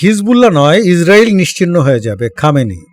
Hezbollah নয় Israel নিশ্চিহ্ন হয়ে যাবে খামেনি।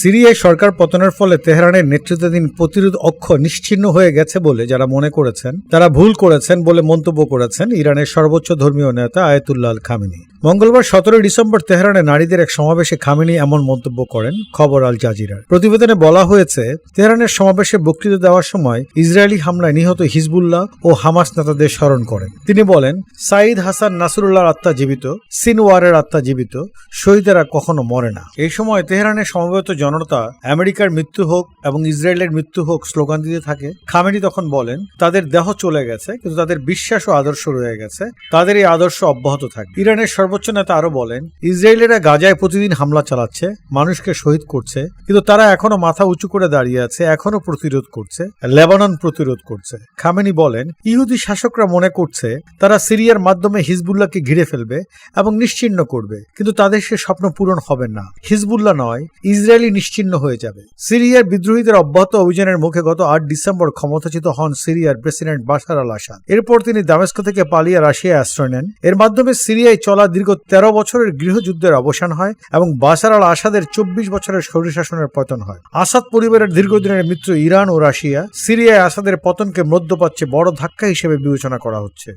সিরিয়ায় সরকার পতনের ফলে তেহরানের নেতৃত্বাধীন প্রতিরোধ অক্ষ নিশ্চিহ্ন হয়ে গেছে বলে যারা মনে করেছেন, তারা ভুল করেছেন বলে মন্তব্য করেছেন ইরানের সর্বোচ্চ ধর্মীয় নেতা আয়াতুল্লাহ আল খামিনি। মঙ্গলবার সতেরোই ডিসেম্বর তেহরানে নারীদের এক সমাবেশে খামিনি এমন মন্তব্য করেন খবর আল জাজিরার। প্রতিবেদনে বলা হয়েছে, তেহরানের সমাবেশে বক্তৃতা দেওয়ার সময় ইসরায়েলি হামলায় নিহত হিজবুল্লাহ ও হামাস নেতাদের স্মরণ করেন। তিনি বলেন, সাঈদ হাসান নাসরুল্লাহর আত্মা জীবিত, সিনওয়ারের আত্মা জীবিত, শহীদেরা কখনো মরে না। এই সময় তেহরানে সমবেত জনতা আমেরিকার মৃত্যু হোক এবং ইসরায়েলের মৃত্যু হোক স্লোগান দিতে থাকে, খামেনি তখন বলেন, তাদের দেহ চলে গেছে, কিন্তু তাদের বিশ্বাস ও আদর্শ রয়ে গেছে, তাদের এই আদর্শ অব্যাহত থাকে। ইরানের সর্বোচ্চ নেতা আরও বলেন, ইসরায়েলেরা গাজায় প্রতিদিন হামলা চালাচ্ছে, মানুষকে শহীদ করছে, কিন্তু তারা এখনও মাথা উঁচু করে দাঁড়িয়ে আছে, এখনও প্রতিরোধ করছে, লেবানন প্রতিরোধ করছে। খামেনি বলেন, ইহুদি শাসকরা মনে করছে, তারা সিরিয়ার মাধ্যমে হিজবুল্লাহকে ঘিরে ফেলবে এবং নিশ্চিহ্ন করবে, কিন্তু তাদের সে স্বপ্ন পূরণ হবে না। হিজবুল্লাহ নয়, ইসরায়েলি নিশ্চিহ্ন হয়ে যাবে। সিরিয়ার বিদ্রোহীদের অব্যাহত অভিযানের মুখে গত আট ডিসেম্বর ক্ষমতাচ্যুত হন সিরিয়ার প্রেসিডেন্ট বাশার আল আসাদ এরপর তিনি দামেস্ক থেকে পালিয়ে রাশিয়ায় আশ্রয় নেন। এর মাধ্যমে সিরিয়ায় চলা দীর্ঘ তেরো বছরের গৃহযুদ্ধের অবসান হয় এবং বাশার আল আসাদের চব্বিশ বছরের স্বৈরশাসনের পতন হয়। আসাদ পরিবারের দীর্ঘদিনের মিত্র ইরান ও রাশিয়া সিরিয়ায় আসাদের পতনকে মধ্যপ্রাচ্যে বড় ধাক্কা হিসেবে বিবেচনা করা হচ্ছে।